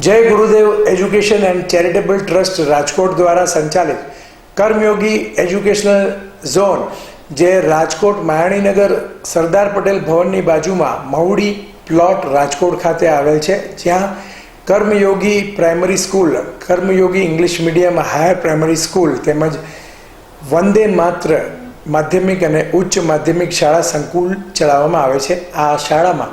Jay Gurudev education and charitable trust Rajkot દ્વારા સંચાલિત કર્મયોગી educational zone, જે રાજકોટ માયાણીનગર સરદાર પટેલ ભવનની બાજુમાં મહુડી પ્લોટ રાજકોટ ખાતે આવેલ છે. જ્યાં Karmayogi primary school, Karmayogi English medium higher primary school તેમજ વંદે માત્ર માધ્યમિક અને ઉચ્ચ માધ્યમિક શાળા સંકુલ ચલાવવામાં આવે છે. આ શાળામાં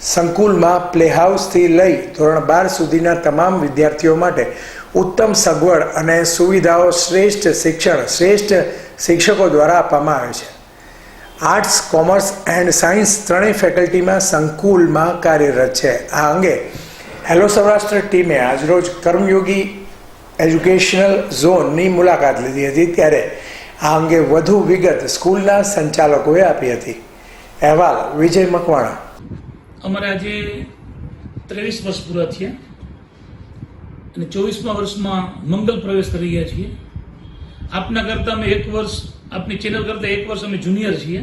સંકુલમાં પ્લેહાઉસથી લઈ ધોરણ બાર સુધીના તમામ વિદ્યાર્થીઓ માટે ઉત્તમ સગવડ અને સુવિધાઓ શ્રેષ્ઠ શિક્ષણ, શ્રેષ્ઠ શિક્ષકો દ્વારા આપવામાં આવે છે. આર્ટ્સ કોમર્સ એન્ડ સાયન્સ ત્રણેય ફેકલ્ટીમાં સંકુલમાં કાર્યરત છે. આ અંગે હેલો સૌરાષ્ટ્ર ટીમે આજરોજ કર્મયોગી એજ્યુકેશનલ ઝોનની મુલાકાત લીધી હતી. ત્યારે આ અંગે વધુ વિગત સ્કૂલના સંચાલકોએ આપી હતી. અહેવાલ વિજય મકવાણા. અમારે આજે ત્રેવીસ વર્ષ પૂરા થયા અને ચોવીસમા વર્ષમાં મંગલ પ્રવેશ કરી રહ્યા છીએ. આપના કરતાં અમે એક વર્ષ, આપની ચેનલ કરતાં એક વર્ષ અમે જુનિયર છીએ.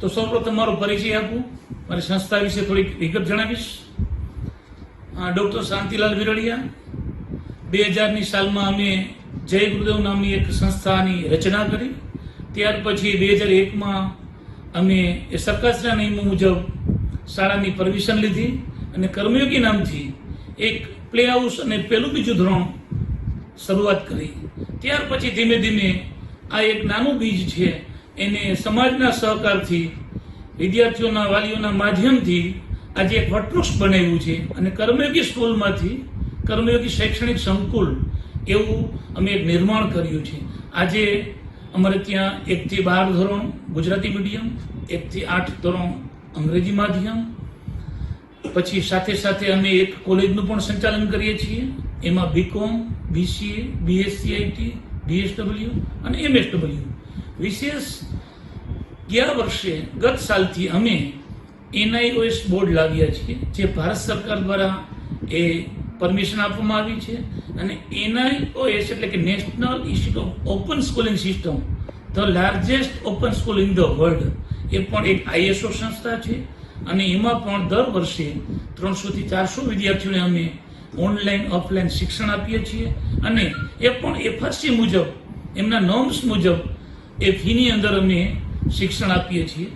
તો સૌપ્રથમ મારો પરિચય આપું. મારી સંસ્થા વિશે થોડીક વિગત જણાવીશ. ડૉક્ટર શાંતિલાલ વિરડિયા. બે હજારની સાલમાં અમે જય ગુરુદેવ નામની એક સંસ્થાની રચના કરી. ત્યાર પછી બે હજાર એકમાં અમે એ સરકારના નિયમો મુજબ શાળાની પરમિશન લીધી અને કર્મયોગી નામથી એક પ્લે હાઉસ અને પહેલું બીજું ધોરણ શરૂઆત કરી. ત્યાર પછી ધીમે ધીમે આ એક નાનું બીજ છે એને સમાજના સહકારથી, વિદ્યાર્થીઓના વાલીઓના માધ્યમથી આજે એક વટવૃક્ષ બનાવ્યું છે અને કર્મયોગી સ્કૂલમાંથી કર્મયોગી શૈક્ષણિક સંકુલ એવું અમે એક નિર્માણ કર્યું છે. આજે અમારે ત્યાં એકથી બાર ધોરણ ગુજરાતી મીડિયમ એકથી આઠ ધોરણ અંગ્રેજી માધ્યમ પછી સાથે સાથે અમે એક કોલેજનું પણ સંચાલન કરીએ છીએ. એમાં BCom BCA BSc IT BSW અને એમએસડબલ્યુ વિશેષ ગયા વર્ષે ગત સાલથી અમે એનઆઈઓએસ બોર્ડ લાવ્યા છીએ, જે ભારત સરકાર દ્વારા એ પરમિશન આપવામાં આવી છે. અને એનઆઈઓએસ એટલે કે national institute of open schooling system the largest open school in the world એ પણ એક આઈએસઓ સંસ્થા છે અને એમાં પણ દર વર્ષે ત્રણસોથી ચારસો વિદ્યાર્થીઓને અમે ઓનલાઈન, ઓફલાઈન શિક્ષણ આપીએ છીએ અને એ પણ એફઆરસી મુજબ, એમના નોર્મ્સ મુજબ એ ફીની અંદર અમે શિક્ષણ આપીએ છીએ.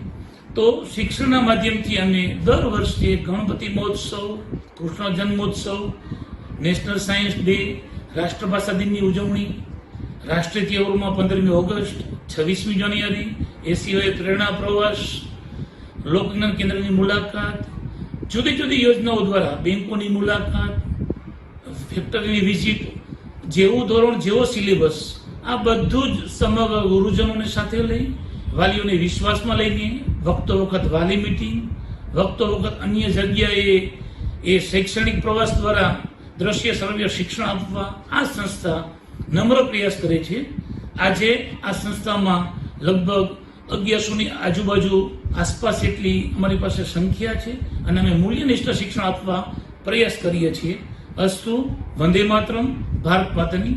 તો શિક્ષણના માધ્યમથી અમે દર વર્ષે ગણપતિ મહોત્સવ, કૃષ્ણ જન્મોત્સવ, નેશનલ સાયન્સ ડે, રાષ્ટ્રભાષા દિનની ઉજવણી રાષ્ટ્રીય ઓવરમાં પંદરમી ઓગસ્ટ, છવ્વીસમી જાન્યુઆરી એ સિવાય પ્રેરણા પ્રવાસ લોકજ્ઞાન કેન્દ્રની મુલાકાત, જુદી જુદી યોજનાઓ દ્વારા બેંકોની મુલાકાત, ફેક્ટરીની વિઝિટ, જેવું ધોરણ, જેવો સિલેબસ, આ બધું જ સમગ્ર ગુરુજનોને સાથે લઈ, વાલીઓને વિશ્વાસમાં લઈને, વખતો વખત વાલી મિટિંગ, વખતો વખત અન્ય જગ્યાએ એ શૈક્ષણિક પ્રવાસ દ્વારા દ્રશ્ય, શ્રવ્ય, શિક્ષણ આપવા, આ સંસ્થા નમ્ર પ્રયાસ કરે છે. આજે આ સંસ્થામાં લગભગ અગિયારસોની આજુબાજુ આસપાસ એટલી અમારી પાસે સંખ્યા છે અને અમે મૂલ્યનિષ્ઠ શિક્ષણ આપવા પ્રયાસ કરીએ છીએ. અસ્તુ વંદે માતરમ, ભારત માતાની